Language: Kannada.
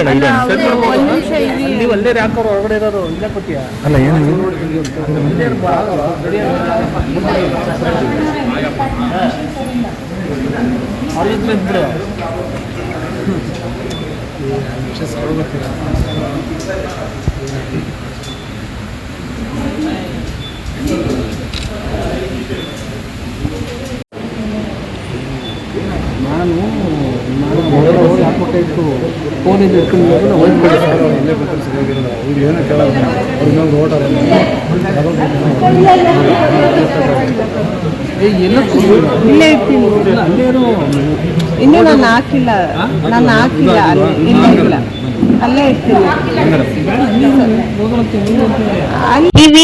ಅಣ್ಣ ಇದೆ ಅಣ್ಣ. ಇರಿ. ನೀವು ಅಲ್ಲೇ ಹಾಕೋರು ಹೊರಗಡೆ ಇರೋರು ಇಲ್ಲೇ ಕೊಟ್ಟಿಯಾ ಅಲ್ಲ ಏನು ಇದ್ರು ನಾನು ನಾನು ಫೋನಿಂದ ನಾವು ಸರ್ ಇಲ್ಲೇ ಬೇಕಾದ್ರೆ ಸರಿಯಾಗಿರಲ್ಲ ಅವ್ರು ಏನೋ ಕೇಳಲ್ಲ ಅವ್ರು ಇನ್ನೊಂದು ಏ ಇಲ್ಲೇ ಇರ್ತೀನಿ. ಇನ್ನೂ ನಾನು ಹಾಕಿಲ್ಲ. ನಾನು ಹಾಕಿಲ್ಲ. ಅಲ್ಲಿ ಇಲ್ಲೇ ಇಲ್ಲ. ಅಲ್ಲೇ ಇರ್ತೀನಿ. ಅಲ್ಲಿ